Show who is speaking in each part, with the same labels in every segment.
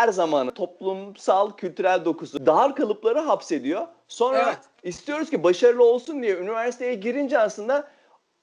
Speaker 1: her zaman toplumsal kültürel dokusu dar kalıpları hapsediyor. Sonra
Speaker 2: Evet.
Speaker 1: istiyoruz ki başarılı olsun diye üniversiteye girince aslında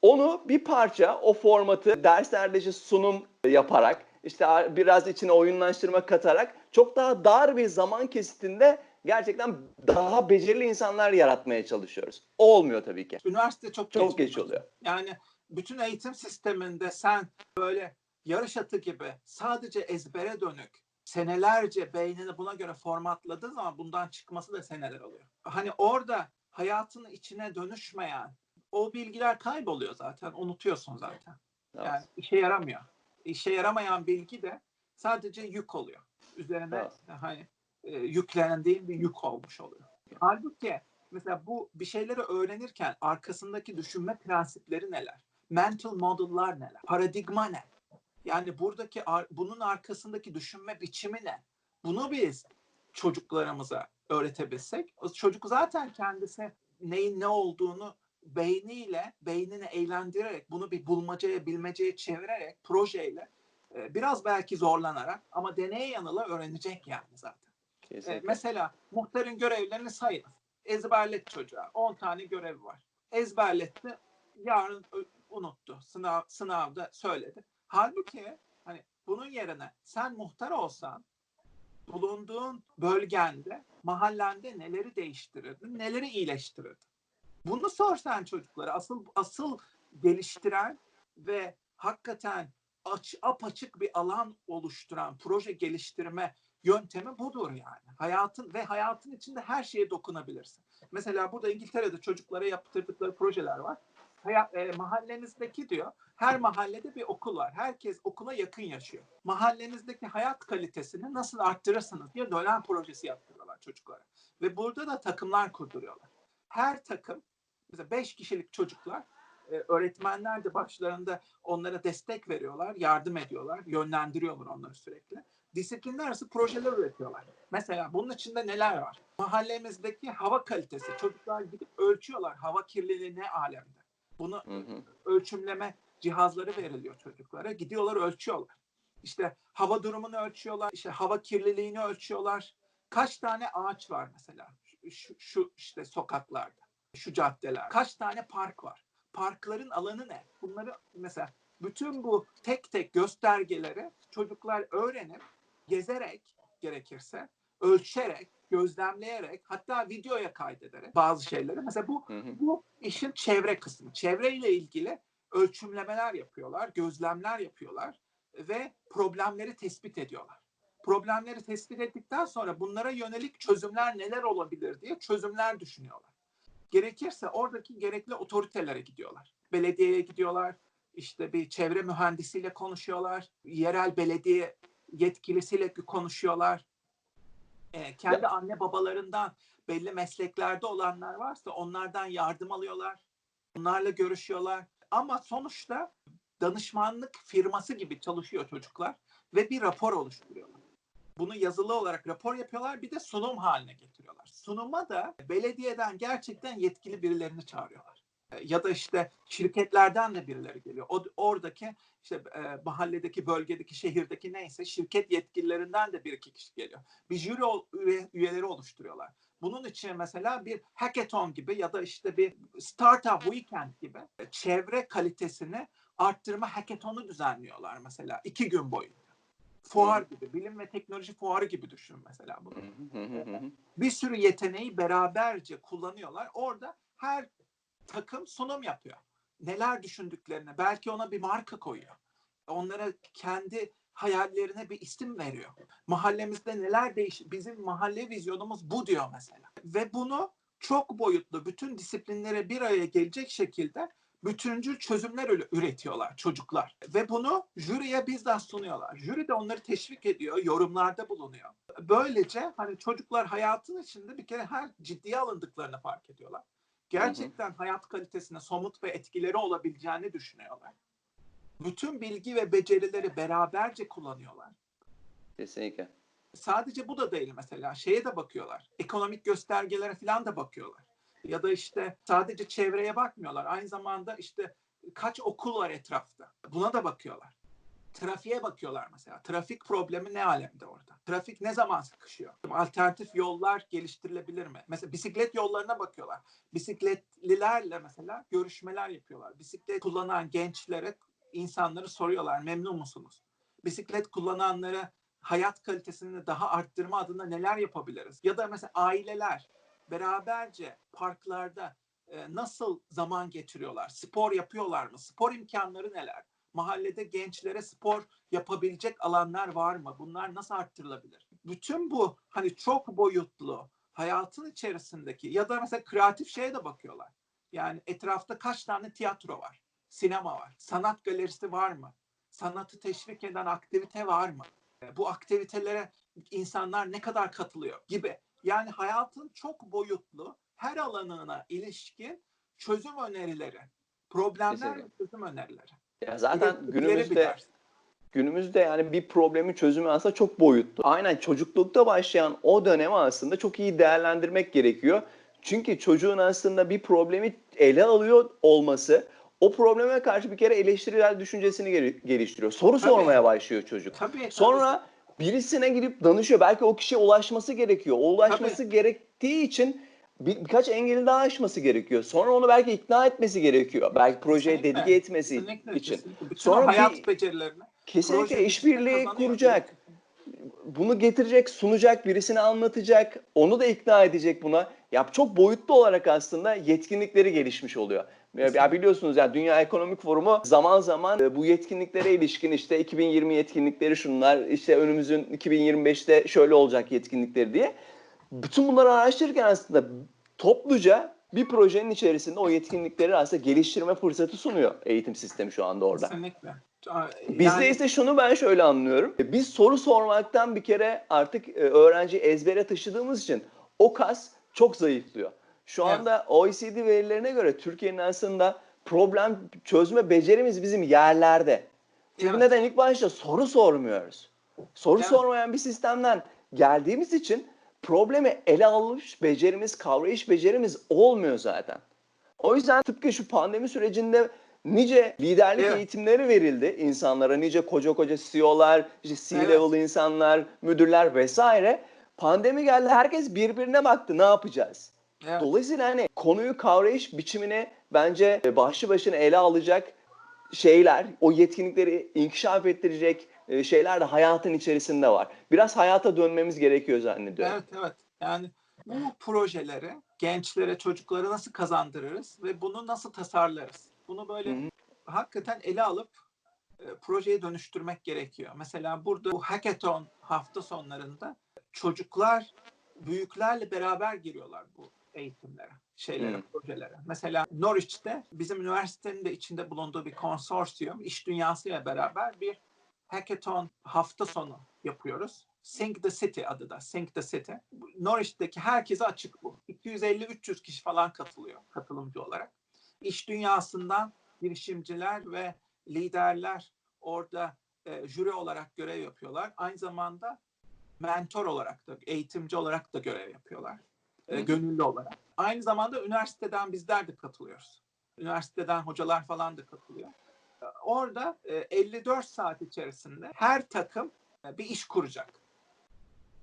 Speaker 1: onu bir parça o formatı derslerde işte sunum yaparak işte biraz içine oyunlaştırma katarak çok daha dar bir zaman kesitinde gerçekten daha becerili insanlar yaratmaya çalışıyoruz. O olmuyor tabii ki.
Speaker 2: Üniversite çok
Speaker 1: Çok geç oluyor.
Speaker 2: Yani bütün eğitim sisteminde sen böyle yarış atı gibi sadece ezbere dönük senelerce beynini buna göre formatladığı zaman bundan çıkması da seneler oluyor. Hani orada hayatın içine dönüşmeyen o bilgiler kayboluyor zaten. Unutuyorsun zaten. Yani işe yaramıyor. İşe yaramayan bilgi de sadece yük oluyor. Üzerine
Speaker 1: Evet.
Speaker 2: hani e, yüklenen değil bir yük olmuş oluyor. Halbuki mesela bu bir şeyleri öğrenirken arkasındaki düşünme prensipleri neler? Mental model'lar neler? Paradigma ne? Yani buradaki bunun arkasındaki düşünme biçimi ne? Bunu biz çocuklarımıza öğretebilsek, çocuk zaten kendisi neyin ne olduğunu beyniyle, beynini eğlendirerek, bunu bir bulmacaya, bilmeceye çevirerek, projeyle e, biraz belki zorlanarak ama deneye yanıla öğrenecek yani zaten. E,
Speaker 1: Kesinlikle.
Speaker 2: mesela muhtarın görevlerini sayın. Ezberlet çocuğa. 10 tane görev var. Ezberletti. Yarın unuttu. Sınav sınavda söyledi. Halbuki hani bunun yerine sen muhtar olsan bulunduğun bölgende, mahallende neleri değiştirirdin, neleri iyileştirirdin? Bunu sorsan çocuklara asıl asıl geliştiren ve hakikaten aç, apaçık bir alan oluşturan proje geliştirme yöntemi budur yani. Hayatın ve hayatın içinde her şeye dokunabilirsin. Mesela burada İngiltere'de çocuklara yaptırdıkları projeler var. Haya, e, mahallenizdeki diyor, her mahallede bir okul var. Herkes okula yakın yaşıyor. Mahallenizdeki hayat kalitesini nasıl arttırırsınız diye dönem projesi yaptırıyorlar çocuklara. Ve burada da takımlar kurduruyorlar. Her takım, mesela 5 kişilik çocuklar, e, öğretmenler de başlarında onlara destek veriyorlar, yardım ediyorlar, yönlendiriyorlar onları sürekli disiplinler arası projeler üretiyorlar. Mesela bunun içinde neler var? Mahallemizdeki hava kalitesi. Çocuklar gidip ölçüyorlar hava kirliliği ne alemde. Bunu
Speaker 1: Hı hı.
Speaker 2: ölçümleme cihazları veriliyor çocuklara. Gidiyorlar ölçüyorlar. İşte hava durumunu ölçüyorlar. işte hava kirliliğini ölçüyorlar. Kaç tane ağaç var mesela şu, şu, işte sokaklarda, şu caddeler. Kaç tane park var? Parkların alanı ne? Bunları mesela bütün bu tek tek göstergeleri çocuklar öğrenip gezerek gerekirse ölçerek, gözlemleyerek hatta videoya kaydederek bazı şeyleri. Mesela bu
Speaker 1: Hı hı.
Speaker 2: bu işin çevre kısmı. Çevreyle ilgili ölçümlemeler yapıyorlar, gözlemler yapıyorlar ve problemleri tespit ediyorlar. Problemleri tespit ettikten sonra bunlara yönelik çözümler neler olabilir diye çözümler düşünüyorlar. Gerekirse oradaki gerekli otoritelere gidiyorlar. Belediyeye gidiyorlar, işte bir çevre mühendisiyle konuşuyorlar, yerel belediye yetkilisiyle konuşuyorlar. Ee, kendi anne babalarından belli mesleklerde olanlar varsa onlardan yardım alıyorlar. Onlarla görüşüyorlar. Ama sonuçta danışmanlık firması gibi çalışıyor çocuklar ve bir rapor oluşturuyorlar. Bunu yazılı olarak rapor yapıyorlar bir de sunum haline getiriyorlar. Sunuma da belediyeden gerçekten yetkili birilerini çağırıyorlar. Ya da işte şirketlerden de birileri geliyor. O, oradaki işte e, mahalledeki, bölgedeki, şehirdeki neyse şirket yetkililerinden de bir iki kişi geliyor. Bir jüri ol- üye- üyeleri oluşturuyorlar. Bunun için mesela bir hackathon gibi ya da işte bir startup weekend gibi çevre kalitesini arttırma hackathonu düzenliyorlar mesela iki gün boyunca. Fuar gibi, bilim ve teknoloji fuarı gibi düşün mesela bunu. Bir sürü yeteneği beraberce kullanıyorlar. Orada her takım sunum yapıyor. Neler düşündüklerini, belki ona bir marka koyuyor. Onlara kendi hayallerine bir isim veriyor. Mahallemizde neler değiş bizim mahalle vizyonumuz bu diyor mesela. Ve bunu çok boyutlu bütün disiplinlere bir araya gelecek şekilde bütüncül çözümler üre- üretiyorlar çocuklar. Ve bunu jüriye bizzat sunuyorlar. Jüri de onları teşvik ediyor, yorumlarda bulunuyor. Böylece hani çocuklar hayatın içinde bir kere her ciddiye alındıklarını fark ediyorlar. Gerçekten hayat kalitesine somut ve etkileri olabileceğini düşünüyorlar. Bütün bilgi ve becerileri beraberce kullanıyorlar.
Speaker 1: Kesinlikle.
Speaker 2: Sadece bu da değil mesela. Şeye de bakıyorlar. Ekonomik göstergelere falan da bakıyorlar. Ya da işte sadece çevreye bakmıyorlar. Aynı zamanda işte kaç okul var etrafta. Buna da bakıyorlar. Trafiğe bakıyorlar mesela. Trafik problemi ne alemde orada? Trafik ne zaman sıkışıyor? Alternatif yollar geliştirilebilir mi? Mesela bisiklet yollarına bakıyorlar. Bisikletlilerle mesela görüşmeler yapıyorlar. Bisiklet kullanan gençlere insanları soruyorlar memnun musunuz? Bisiklet kullananlara hayat kalitesini daha arttırma adına neler yapabiliriz? Ya da mesela aileler beraberce parklarda nasıl zaman geçiriyorlar? Spor yapıyorlar mı? Spor imkanları neler? Mahallede gençlere spor yapabilecek alanlar var mı? Bunlar nasıl arttırılabilir? Bütün bu hani çok boyutlu hayatın içerisindeki ya da mesela kreatif şeye de bakıyorlar. Yani etrafta kaç tane tiyatro var? Sinema var. Sanat galerisi var mı? Sanatı teşvik eden aktivite var mı? Bu aktivitelere insanlar ne kadar katılıyor gibi. Yani hayatın çok boyutlu her alanına ilişkin çözüm önerileri, problemler ve çözüm önerileri.
Speaker 1: Ya zaten günümüzde günümüzde yani bir problemin çözümü aslında çok boyutlu. Aynen çocuklukta başlayan o dönemi aslında çok iyi değerlendirmek gerekiyor. Çünkü çocuğun aslında bir problemi ele alıyor olması o probleme karşı bir kere eleştirel düşüncesini geliştiriyor. Soru
Speaker 2: Tabii.
Speaker 1: sormaya başlıyor çocuk.
Speaker 2: Tabii, tabii.
Speaker 1: Sonra birisine gidip danışıyor. Belki o kişiye ulaşması gerekiyor. O ulaşması gerektiği için bir, birkaç engeli daha aşması gerekiyor. Sonra onu belki ikna etmesi gerekiyor. Belki projeye
Speaker 2: Kesinlikle,
Speaker 1: dedike etmesi
Speaker 2: Kesinlikle,
Speaker 1: için.
Speaker 2: kesinlikle. Bütün
Speaker 1: Sonra
Speaker 2: hayat
Speaker 1: bir-
Speaker 2: becerilerini
Speaker 1: Kesinlikle işbirliği kuracak. Bunu getirecek, sunacak, birisine anlatacak, onu da ikna edecek buna. Ya çok boyutlu olarak aslında yetkinlikleri gelişmiş oluyor. Ya biliyorsunuz ya Dünya Ekonomik Forumu zaman zaman e, bu yetkinliklere ilişkin işte 2020 yetkinlikleri şunlar, işte önümüzün 2025'te şöyle olacak yetkinlikleri diye. Bütün bunları araştırırken aslında topluca bir projenin içerisinde o yetkinlikleri aslında geliştirme fırsatı sunuyor eğitim sistemi şu anda orada.
Speaker 2: Kesinlikle.
Speaker 1: Bizde
Speaker 2: Yani-
Speaker 1: ise şunu ben şöyle anlıyorum. Biz soru sormaktan bir kere artık e, öğrenci ezbere taşıdığımız için o kas çok zayıflıyor. Şu
Speaker 2: Evet.
Speaker 1: anda OECD verilerine göre Türkiye'nin aslında problem çözme becerimiz bizim yerlerde. Çünkü
Speaker 2: Evet.
Speaker 1: neden ilk başta soru sormuyoruz. Soru
Speaker 2: Evet.
Speaker 1: sormayan bir sistemden geldiğimiz için problemi ele alış becerimiz, kavrayış becerimiz olmuyor zaten. O yüzden tıpkı şu pandemi sürecinde nice liderlik
Speaker 2: Evet.
Speaker 1: eğitimleri verildi insanlara. Nice koca koca CEO'lar, işte
Speaker 2: Evet.
Speaker 1: C-level insanlar, müdürler vesaire. Pandemi geldi herkes birbirine baktı ne yapacağız?
Speaker 2: Evet.
Speaker 1: Dolayısıyla hani konuyu kavrayış biçimini bence başlı başına ele alacak şeyler, o yetkinlikleri inkişaf ettirecek e, şeyler de hayatın içerisinde var. Biraz hayata dönmemiz gerekiyor zannediyorum.
Speaker 2: Evet evet. Yani bu projeleri gençlere, çocuklara nasıl kazandırırız ve bunu nasıl tasarlarız? Bunu böyle
Speaker 1: Hı hı.
Speaker 2: hakikaten ele alıp e, projeye dönüştürmek gerekiyor. Mesela burada bu hackathon hafta sonlarında çocuklar büyüklerle beraber giriyorlar bu eğitimlere, şeylere,
Speaker 1: Hı.
Speaker 2: projelere. Mesela Norwich'te bizim üniversitenin de içinde bulunduğu bir konsorsiyum iş dünyasıyla beraber bir hackathon hafta sonu yapıyoruz. Sink the City adı da. Sink the City. Norwich'teki herkese açık bu. 250-300 kişi falan katılıyor katılımcı olarak. İş dünyasından girişimciler ve liderler orada e, jüri olarak görev yapıyorlar. Aynı zamanda mentor olarak da, eğitimci olarak da görev yapıyorlar. E, gönüllü olarak. Aynı zamanda üniversiteden bizler de katılıyoruz. Üniversiteden hocalar falan da katılıyor. E, Orada e, 54 saat içerisinde her takım e, bir iş kuracak.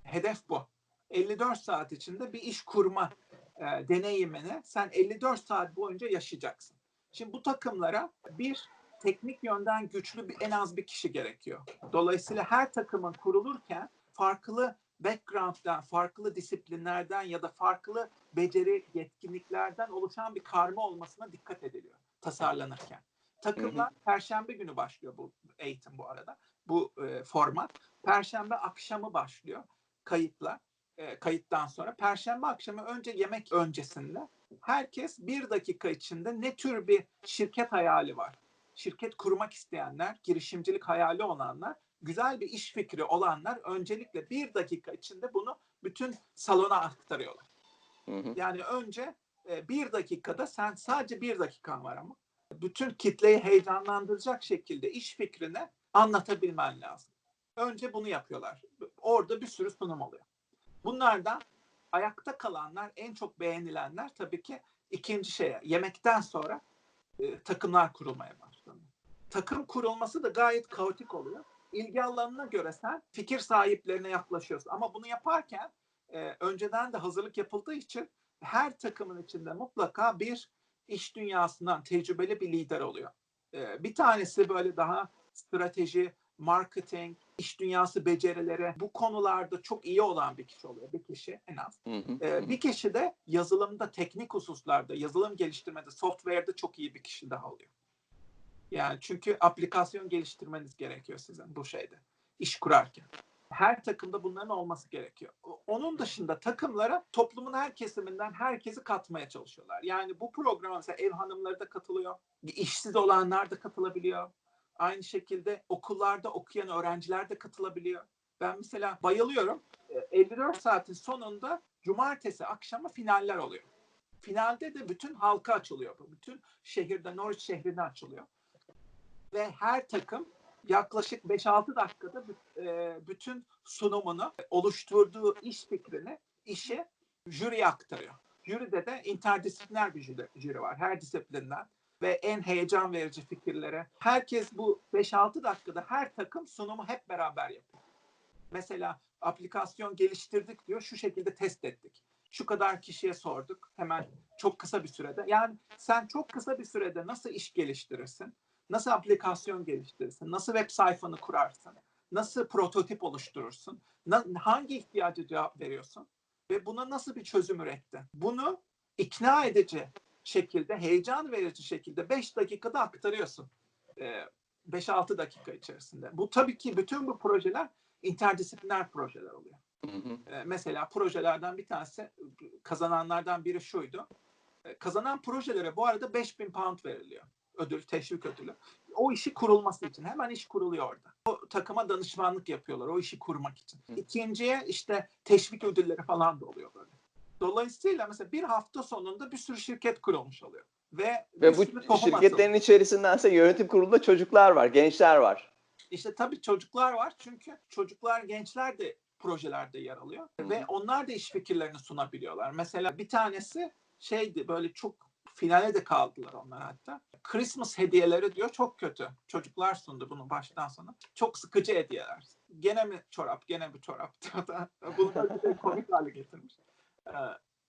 Speaker 2: Hedef bu. 54 saat içinde bir iş kurma e, deneyimini sen 54 saat boyunca yaşayacaksın. Şimdi bu takımlara bir teknik yönden güçlü bir en az bir kişi gerekiyor. Dolayısıyla her takımın kurulurken farklı background'dan, farklı disiplinlerden ya da farklı beceri, yetkinliklerden oluşan bir karma olmasına dikkat ediliyor tasarlanırken. Takımlar Perşembe günü başlıyor bu eğitim bu arada. Bu e, format. Perşembe akşamı başlıyor kayıtla. E, kayıttan sonra. Perşembe akşamı önce yemek öncesinde herkes bir dakika içinde ne tür bir şirket hayali var? Şirket kurmak isteyenler, girişimcilik hayali olanlar, güzel bir iş fikri olanlar öncelikle bir dakika içinde bunu bütün salona aktarıyorlar.
Speaker 1: Hı hı.
Speaker 2: Yani önce e, bir dakikada sen sadece bir dakikan var ama bütün kitleyi heyecanlandıracak şekilde iş fikrini anlatabilmen lazım. Önce bunu yapıyorlar. Orada bir sürü sunum oluyor. Bunlardan ayakta kalanlar, en çok beğenilenler tabii ki ikinci şeye, yemekten sonra e, takımlar kurulmaya başlanıyor. Takım kurulması da gayet kaotik oluyor. ilgi alanına göre sen fikir sahiplerine yaklaşıyorsun. Ama bunu yaparken e, önceden de hazırlık yapıldığı için her takımın içinde mutlaka bir iş dünyasından tecrübeli bir lider oluyor. E, bir tanesi böyle daha strateji, marketing, iş dünyası becerileri bu konularda çok iyi olan bir kişi oluyor. Bir kişi en az.
Speaker 1: Hı hı,
Speaker 2: Ee,
Speaker 1: hı.
Speaker 2: bir kişi de yazılımda, teknik hususlarda, yazılım geliştirmede, software'de çok iyi bir kişi daha oluyor. Yani çünkü aplikasyon geliştirmeniz gerekiyor sizin bu şeyde, iş kurarken. Her takımda bunların olması gerekiyor. Onun dışında takımlara toplumun her kesiminden herkesi katmaya çalışıyorlar. Yani bu programa mesela ev hanımları da katılıyor, işsiz olanlar da katılabiliyor. Aynı şekilde okullarda okuyan öğrenciler de katılabiliyor. Ben mesela bayılıyorum. E, 54 saatin sonunda cumartesi akşamı finaller oluyor. Finalde de bütün halka açılıyor. Bütün şehirde, Norwich şehrine açılıyor. Ve her takım yaklaşık 5-6 dakikada e, bütün sunumunu, oluşturduğu iş fikrini, işi jüriye aktarıyor. Jüride de interdisipliner bir jüri, jüri var. Her disiplinden ve en heyecan verici fikirlere. Herkes bu 5-6 dakikada her takım sunumu hep beraber yapıyor. Mesela aplikasyon geliştirdik diyor. Şu şekilde test ettik. Şu kadar kişiye sorduk. Hemen çok kısa bir sürede. Yani sen çok kısa bir sürede nasıl iş geliştirirsin? Nasıl aplikasyon geliştirirsin? Nasıl web sayfanı kurarsın? Nasıl prototip oluşturursun? Na- hangi ihtiyaca cevap veriyorsun? Ve buna nasıl bir çözüm ürettin? Bunu ikna edici şekilde, heyecan verici şekilde 5 dakikada aktarıyorsun. Ee, 5-6 dakika içerisinde. Bu tabii ki bütün bu projeler interdisipliner projeler oluyor.
Speaker 1: Hı hı.
Speaker 2: Ee, mesela projelerden bir tanesi kazananlardan biri şuydu. Ee, kazanan projelere bu arada 5000 pound veriliyor. Ödül, teşvik ödülü. O işi kurulması için. Hemen iş kuruluyor orada. O takıma danışmanlık yapıyorlar o işi kurmak için. İkinciye işte teşvik ödülleri falan da oluyor böyle. Dolayısıyla mesela bir hafta sonunda bir sürü şirket kurulmuş oluyor. Ve,
Speaker 1: Ve bu şirketlerin içerisindense yönetim kurulunda çocuklar var, gençler var.
Speaker 2: İşte tabii çocuklar var çünkü çocuklar, gençler de projelerde yer alıyor
Speaker 1: hı.
Speaker 2: ve onlar da iş fikirlerini sunabiliyorlar. Mesela bir tanesi şeydi böyle çok finale de kaldılar onlar hatta. Christmas hediyeleri diyor çok kötü. Çocuklar sundu bunu baştan sona. Çok sıkıcı hediyeler. Gene mi çorap, gene bir çorap diyor da bunu da bir komik hale getirmiş. Ee,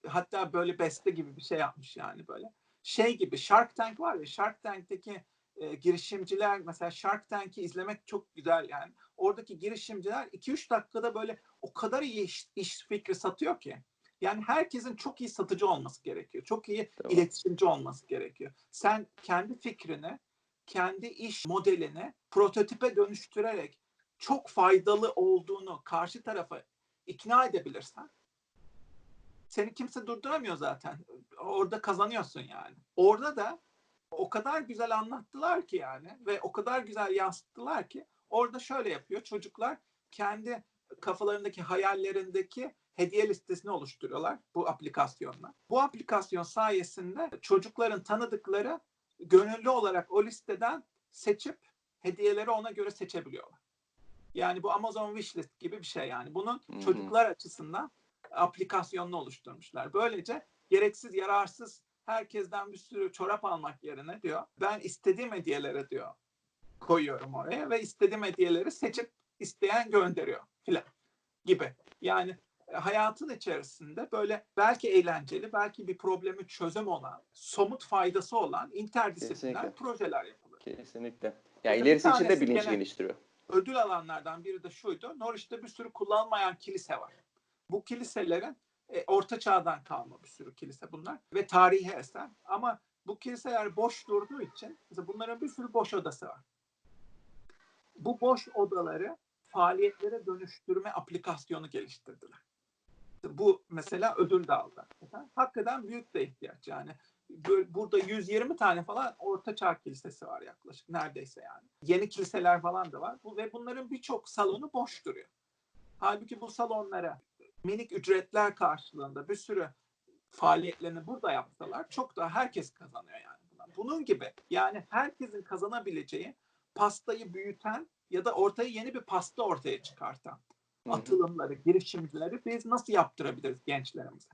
Speaker 2: hatta böyle beste gibi bir şey yapmış yani böyle. Şey gibi Shark Tank var ya Shark Tank'teki e, girişimciler mesela Shark Tank'i izlemek çok güzel yani. Oradaki girişimciler 2-3 dakikada böyle o kadar iyi iş, iş fikri satıyor ki. Yani herkesin çok iyi satıcı olması gerekiyor. Çok iyi
Speaker 1: Tamam.
Speaker 2: iletişimci olması gerekiyor. Sen kendi fikrini, kendi iş modelini prototipe dönüştürerek çok faydalı olduğunu karşı tarafa ikna edebilirsen seni kimse durduramıyor zaten. Orada kazanıyorsun yani. Orada da o kadar güzel anlattılar ki yani ve o kadar güzel yansıttılar ki orada şöyle yapıyor. Çocuklar kendi kafalarındaki hayallerindeki hediye listesini oluşturuyorlar bu aplikasyonla. Bu aplikasyon sayesinde çocukların tanıdıkları gönüllü olarak o listeden seçip hediyeleri ona göre seçebiliyorlar. Yani bu Amazon Wishlist gibi bir şey yani. Bunun
Speaker 1: Hı hı.
Speaker 2: çocuklar açısından aplikasyonunu oluşturmuşlar. Böylece gereksiz, yararsız herkesten bir sürü çorap almak yerine diyor ben istediğim hediyelere diyor koyuyorum oraya ve istediğim hediyeleri seçip isteyen gönderiyor filan gibi. Yani hayatın içerisinde böyle belki eğlenceli, belki bir problemi çözüm olan, somut faydası olan interdisipliner
Speaker 1: Kesinlikle.
Speaker 2: projeler yapılır.
Speaker 1: Kesinlikle. Ya
Speaker 2: Mesela bir
Speaker 1: ilerisi için de bilinç geliştiriyor.
Speaker 2: ödül alanlardan biri de şuydu. Norwich'te bir sürü kullanılmayan kilise var. Bu kiliselerin e, orta çağdan kalma bir sürü kilise bunlar ve tarihi eser. Ama bu kiliseler boş durduğu için mesela bunların bir sürü boş odası var. Bu boş odaları faaliyetlere dönüştürme aplikasyonu geliştirdiler. Bu mesela ödül de aldı. Hakikaten büyük de ihtiyaç yani. Böyle Burada 120 tane falan orta çağ kilisesi var yaklaşık neredeyse yani. Yeni kiliseler falan da var. Bu, ve bunların birçok salonu boş duruyor. Halbuki bu salonlara minik ücretler karşılığında bir sürü faaliyetlerini burada yapsalar çok daha herkes kazanıyor yani. bundan. Bunun gibi yani herkesin kazanabileceği pastayı büyüten ya da ortaya yeni bir pasta ortaya çıkartan. Atılımları, girişimcileri biz nasıl yaptırabiliriz gençlerimize?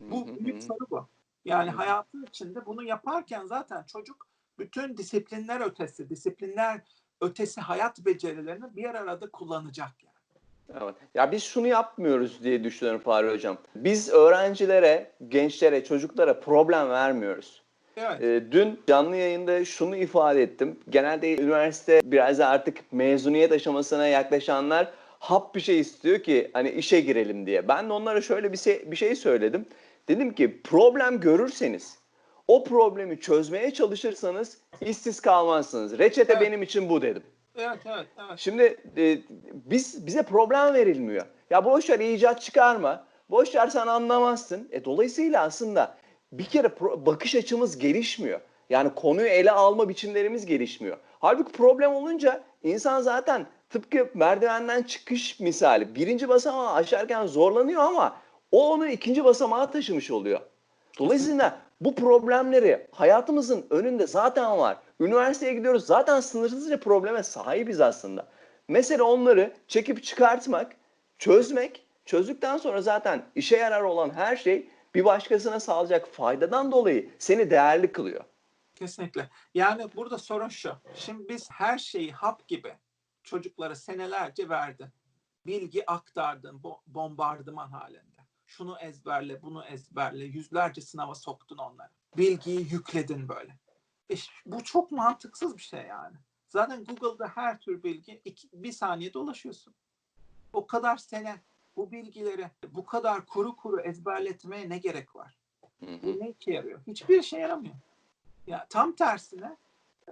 Speaker 2: Bu büyük soru bu. Yani hayatın içinde bunu yaparken zaten çocuk bütün disiplinler ötesi, disiplinler ötesi hayat becerilerini bir arada kullanacak yani.
Speaker 1: Evet. Ya biz şunu yapmıyoruz diye düşünüyorum Fahri Hocam. Biz öğrencilere, gençlere, çocuklara problem vermiyoruz.
Speaker 2: Evet.
Speaker 1: Ee, dün canlı yayında şunu ifade ettim. Genelde üniversite biraz artık mezuniyet aşamasına yaklaşanlar hap bir şey istiyor ki hani işe girelim diye. Ben de onlara şöyle bir şey, bir şey söyledim. Dedim ki problem görürseniz o problemi çözmeye çalışırsanız işsiz kalmazsınız. Reçete
Speaker 2: Evet.
Speaker 1: benim için bu dedim.
Speaker 2: Evet, evet, evet.
Speaker 1: Şimdi e, biz bize problem verilmiyor. Ya boş ver icat çıkarma. Boş ver sen anlamazsın. E, dolayısıyla aslında bir kere bakış açımız gelişmiyor. Yani konuyu ele alma biçimlerimiz gelişmiyor. Halbuki problem olunca insan zaten tıpkı merdivenden çıkış misali birinci basamağı aşarken zorlanıyor ama o onu ikinci basamağa taşımış oluyor. Dolayısıyla bu problemleri hayatımızın önünde zaten var. Üniversiteye gidiyoruz zaten sınırsızca probleme sahibiz aslında. Mesele onları çekip çıkartmak, çözmek. Çözdükten sonra zaten işe yarar olan her şey bir başkasına sağlayacak faydadan dolayı seni değerli kılıyor.
Speaker 2: Kesinlikle. Yani burada sorun şu. Şimdi biz her şeyi hap gibi çocuklara senelerce verdin. Bilgi aktardın bo- bombardıman halinde. Şunu ezberle, bunu ezberle. Yüzlerce sınava soktun onları. Bilgiyi yükledin böyle. E bu çok mantıksız bir şey yani. Zaten Google'da her tür bilgi iki, bir saniyede ulaşıyorsun. O kadar sene bu bilgileri bu kadar kuru kuru ezberletmeye ne gerek var?
Speaker 1: Hı hı.
Speaker 2: Bu ne işe yarıyor? Hiçbir işe yaramıyor. Ya tam tersine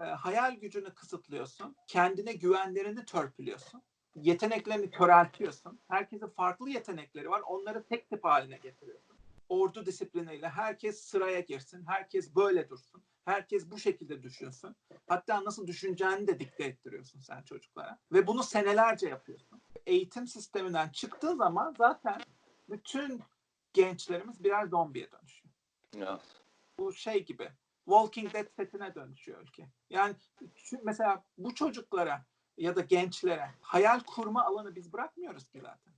Speaker 2: e, hayal gücünü kısıtlıyorsun. Kendine güvenlerini törpülüyorsun. Yeteneklerini köreltiyorsun. Herkesin farklı yetenekleri var. Onları tek tip haline getiriyorsun. Ordu disipliniyle herkes sıraya girsin. Herkes böyle dursun. Herkes bu şekilde düşünsün. Hatta nasıl düşüneceğini de dikte ettiriyorsun sen çocuklara. Ve bunu senelerce yapıyorsun. Eğitim sisteminden çıktığı zaman zaten bütün gençlerimiz birer zombiye dönüşüyor
Speaker 1: Ya.
Speaker 2: bu şey gibi Walking Dead setine dönüşüyor ülke. Yani mesela bu çocuklara ya da gençlere hayal kurma alanı biz bırakmıyoruz ki zaten.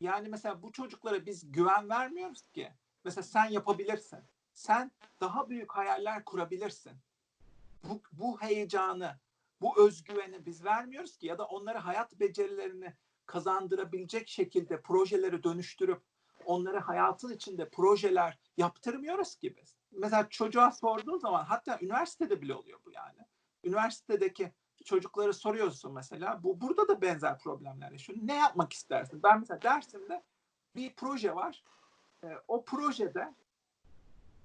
Speaker 2: Yani mesela bu çocuklara biz güven vermiyoruz ki. Mesela sen yapabilirsin. Sen daha büyük hayaller kurabilirsin. Bu, bu heyecanı, bu özgüveni biz vermiyoruz ki ya da onlara hayat becerilerini kazandırabilecek şekilde projeleri dönüştürüp onları hayatın içinde projeler yaptırmıyoruz ki biz. Mesela çocuğa sorduğun zaman hatta üniversitede bile oluyor bu yani. Üniversitedeki çocukları soruyorsun mesela. Bu burada da benzer problemler yaşıyor. Ne yapmak istersin? Ben mesela dersimde bir proje var. Ee, o projede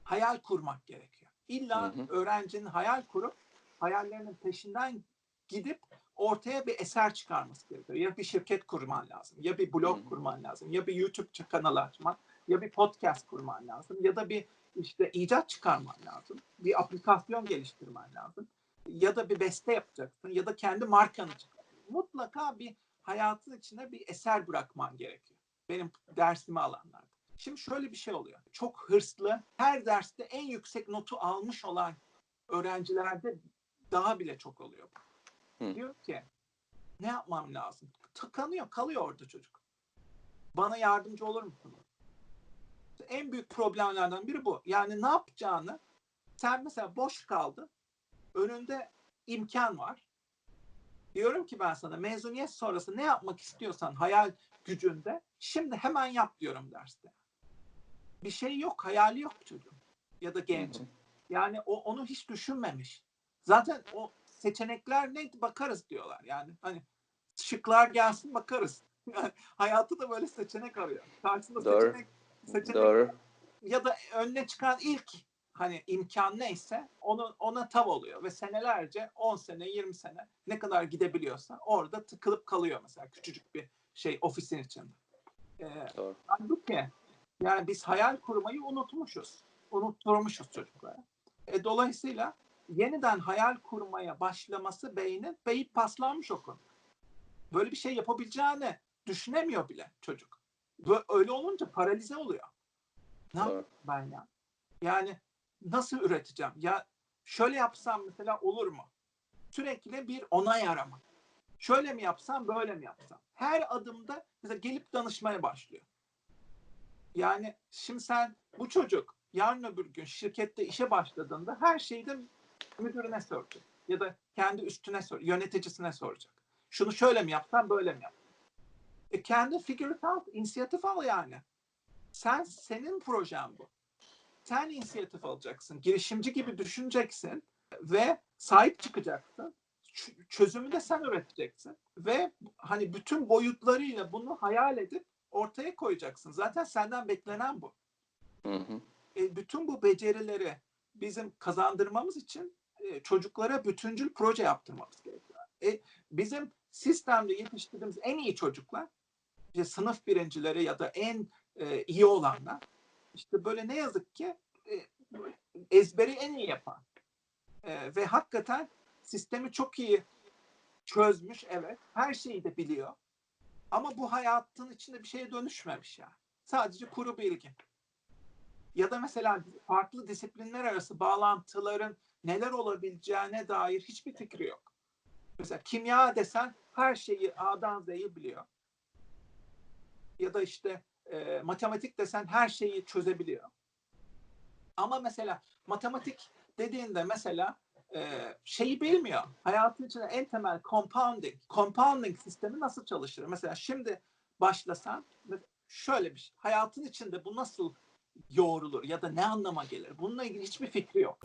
Speaker 2: hayal kurmak gerekiyor. İlla
Speaker 1: Hı hı.
Speaker 2: öğrencinin hayal kurup hayallerinin peşinden gidip ortaya bir eser çıkarması gerekiyor. Ya bir şirket kurman lazım, ya bir blog
Speaker 1: Hı hı.
Speaker 2: kurman lazım, ya bir YouTube kanalı açman, ya bir podcast kurman lazım, ya da bir işte icat çıkarman lazım, bir aplikasyon geliştirmen lazım, ya da bir beste yapacaksın, ya da kendi markanı çıkaracaksın. Mutlaka bir hayatın içine bir eser bırakman gerekiyor. Benim dersimi alanlarda. Şimdi şöyle bir şey oluyor. Çok hırslı, her derste en yüksek notu almış olan öğrencilerde daha bile çok oluyor.
Speaker 1: Hı.
Speaker 2: Diyor ki ne yapmam lazım? Tıkanıyor, kalıyor orada çocuk. Bana yardımcı olur musun? En büyük problemlerden biri bu. Yani ne yapacağını sen mesela boş kaldın. Önünde imkan var. Diyorum ki ben sana mezuniyet sonrası ne yapmak istiyorsan hayal gücünde şimdi hemen yap diyorum derste. Bir şey yok, hayali yok çocuğun ya da
Speaker 1: hı.
Speaker 2: Yani o onu hiç düşünmemiş. Zaten o seçenekler ne bakarız diyorlar. Yani hani şıklar gelsin bakarız. Yani hayatı da böyle seçenek arıyor. Karşısında
Speaker 1: Doğru.
Speaker 2: seçenek seçenek
Speaker 1: Doğru.
Speaker 2: ya da önüne çıkan ilk hani imkan neyse onu ona tav oluyor ve senelerce 10 sene 20 sene ne kadar gidebiliyorsa orada tıkılıp kalıyor mesela küçücük bir şey ofisin içinde. Ee,
Speaker 1: Doğru.
Speaker 2: halbuki yani biz hayal kurmayı unutmuşuz. Unutturmuşuz çocuklara. E, dolayısıyla yeniden hayal kurmaya başlaması beynin beyin paslanmış o konu. Böyle bir şey yapabileceğini düşünemiyor bile çocuk. Bö- Öyle olunca paralize oluyor. Ne yapayım ben ya? Yani nasıl üreteceğim? Ya şöyle yapsam mesela olur mu? Sürekli bir onay arama. Şöyle mi yapsam, böyle mi yapsam? Her adımda mesela gelip danışmaya başlıyor. Yani şimdi sen bu çocuk yarın öbür gün şirkette işe başladığında her şeyi de müdürüne soracak. Ya da kendi üstüne sor, yöneticisine soracak. Şunu şöyle mi yapsam, böyle mi yapsam? E kendi figure it out, inisiyatif al yani. Sen, senin projen bu. Sen inisiyatif alacaksın. Girişimci gibi düşüneceksin ve sahip çıkacaksın. Ç- Çözümü de sen üreteceksin. Ve hani bütün boyutlarıyla bunu hayal edip ortaya koyacaksın. Zaten senden beklenen bu.
Speaker 1: Hı hı.
Speaker 2: E, bütün bu becerileri bizim kazandırmamız için e, çocuklara bütüncül proje yaptırmamız gerekiyor. E, bizim sistemde yetiştirdiğimiz en iyi çocuklar, işte sınıf birincileri ya da en e, iyi olanlar, işte böyle ne yazık ki e, ezberi en iyi yapan E, ve hakikaten sistemi çok iyi çözmüş, evet, her şeyi de biliyor. Ama bu hayatın içinde bir şeye dönüşmemiş yani. Sadece kuru bilgi ya da mesela farklı disiplinler arası bağlantıların neler olabileceğine dair hiçbir fikri yok. Mesela kimya desen her şeyi A'dan Z'yi biliyor. Ya da işte e, matematik desen her şeyi çözebiliyor. Ama mesela matematik dediğinde mesela e, şeyi bilmiyor. Hayatın içinde en temel compounding, compounding sistemi nasıl çalışır? Mesela şimdi başlasan şöyle bir şey. Hayatın içinde bu nasıl yoğrulur ya da ne anlama gelir? Bununla ilgili hiçbir fikri yok.